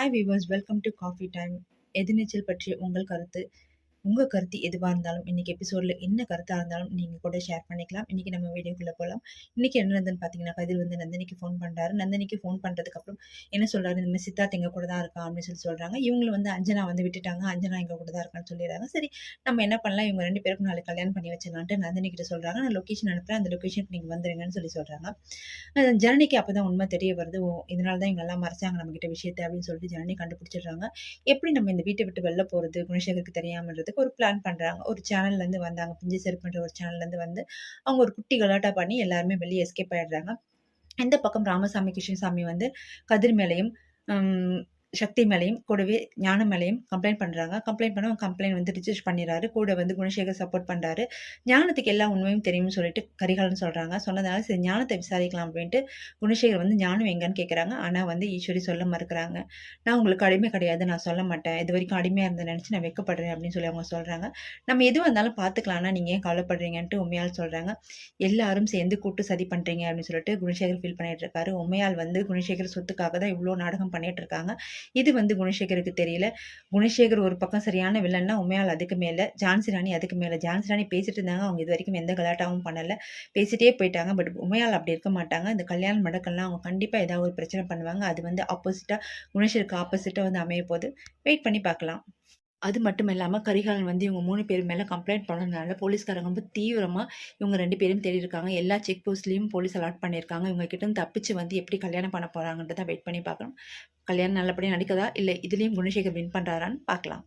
Hi viewers welcome to coffee time Ethirneechal பற்றிய உங்கள் கருத்து. உங்கள் கருத்து எதுவாக இருந்தாலும் இன்றைக்கி எபிசோடில் என்ன கருத்தாக இருந்தாலும் நீங்கள் கூட ஷேர் பண்ணிக்கலாம். இன்றைக்கி நம்ம வீடியோக்குள்ளே போகலாம் இன்றைக்கி என்ன நடந்ததுன்னு பார்த்தீங்கன்னா கதிர் வந்து நந்தினிக்கு ஃபோன் பண்ணுறாரு நந்தினிக்கு ஃபோன் பண்ணுறதுக்கப்புறம் என்ன சொல்கிறாரு இந்த மாதிரி சித்தார்த் எங்கள் கூட தான் இருக்கான் அப்படின்னு சொல்லி சொல்கிறாங்க இவங்களும் வந்து அஞ்சனா வந்து விட்டுட்டாங்க. அஞ்சனா எங்கள் கூட தான் இருக்கான்னு சொல்லிடுறாங்க. சரி நம்ம என்ன பண்ணலாம்? இவங்க ரெண்டு பேருக்கும் நாளைக்கு கல்யாணம் பண்ணி வச்சிடலான்ட்டு நந்தினி கிட்ட சொல்கிறாங்க நான் லொக்கேஷன் அனுப்புகிறேன் அந்த லொக்கேஷனுக்கு நீங்கள் வந்துடுங்கன்னு சொல்லி சொல்கிறாங்க ஜனனிக்கு அப்போ தான் உண்மை தெரிய வருது. ஓ இதனால தான் இவங்க எல்லாம் மறைச்சாங்க நம்மக்கிட்ட விஷயத்தை அப்படின்னு சொல்லிட்டு ஜனனி கண்டுபிடிச்சிடுறாங்க. எப்படி நம்ம இந்த வீட்டை விட்டு வெளில போகிறது குணசேகருக்கு தெரியாமன்றது. பண்ணுறதுக்கு ஒரு பிளான் பண்ணுறாங்க ஒரு சேனல்லேருந்து வந்தாங்க. பிஞ்சு செருப்புன்ற ஒரு சேனல்லேருந்து வந்து அவங்க ஒரு குட்டி கலாட்டா பண்ணி எல்லாருமே வெளியே எஸ்கேப் ஆகிடுறாங்க இந்த பக்கம் ராமசாமி கிருஷ்ணசாமி வந்து கதிர் மேலையும் சக்தி மேலையும் கூடவே ஞான மேலையும் கம்ப்ளைண்ட் பண்ணுறாங்க கம்ப்ளைண்ட் பண்ண கம்ப்ளைண்ட் வந்து ரிஜிஸ்டர் பண்ணிடுறாரு. கூட வந்து குணசேகர் சப்போர்ட் பண்ணுறாரு ஞானத்துக்கு எல்லா உண்மையும் தெரியும்னு சொல்லிட்டு கரிகாலன் சொல்கிறாங்க சொன்னதால சரி ஞானத்தை விசாரிக்கலாம் அப்படின்ட்டு குணசேகர் வந்து ஞானம் எங்கன்னு கேட்குறாங்க ஆனால் வந்து ஈஸ்வரி சொல்ல மறுக்கிறாங்க. நான் உங்களுக்கு அடிமை கிடையாது நான் சொல்ல மாட்டேன். இது வரைக்கும் அடிமையாக இருந்த நினச்சி நான் வைக்கப்படுறேன் அப்படின்னு சொல்லி அவங்க சொல்கிறாங்க நம்ம எதுவும் இருந்தாலும் பார்த்துக்கலாம்னா நீங்கள் ஏன் கவலைப்படுறீங்கன்ட்டு உண்மையால் சொல்கிறாங்க எல்லாரும் சேர்ந்து கூட்டு சதி பண்ணுறீங்க அப்படின்னு சொல்லிட்டு குணசேகர் ஃபீல் பண்ணிட்டு இருக்காரு. உண்மையால் வந்து குணசேகர் சொத்துக்காக தான் இவ்வளோ நாடகம் பண்ணிட்டு இருக்காங்க. இது வந்து குணசேகருக்கு தெரியல. குணசேகர் ஒரு பக்கம் சரியான வில்லன்னா உண்மையால் அதுக்கு மேலே ஜான்சி ராணி அதுக்கு மேலே. ஜான்சி ராணி பேசிட்டு இருந்தாங்க அவங்க இது வரைக்கும் எந்த கலாட்டாவும் பண்ணலை. பேசிட்டே போயிட்டாங்க பட் உண்மையால் அப்படி இருக்க மாட்டாங்க. இந்த கல்யாணம் மடக்கெல்லாம் அவங்க கண்டிப்பாக ஏதாவது ஒரு பிரச்சனை பண்ணுவாங்க. அது வந்து ஆப்போசிட்டாக குணசேகருக்கு ஆப்போசிட்டாக வந்து அமைய போது வெயிட் பண்ணி பார்க்கலாம். அது மட்டும் இல்லாமல் கரிகாலன் வந்து இவங்க மூணு பேர் மேலே கம்ப்ளைண்ட் பண்ணதுனால போலீஸ்காரங்க ரொம்ப தீவிரமாக இவங்க ரெண்டு பேரும் தேடி இருக்காங்க எல்லா செக் போஸ்ட்லேயும் போலீஸ் அலாட் பண்ணியிருக்காங்க. இவங்க கிட்ட தப்பிச்சு வந்து எப்படி கல்யாணம் பண்ண போகிறாங்கன்றத வெயிட் பண்ணி பார்க்கணும். கல்யாணம் நல்லபடியாக நடிக்கதா? இல்லை இதுலேயும் குணசேகர் வின் பண்ணுறாரான்னு பார்க்கலாம்.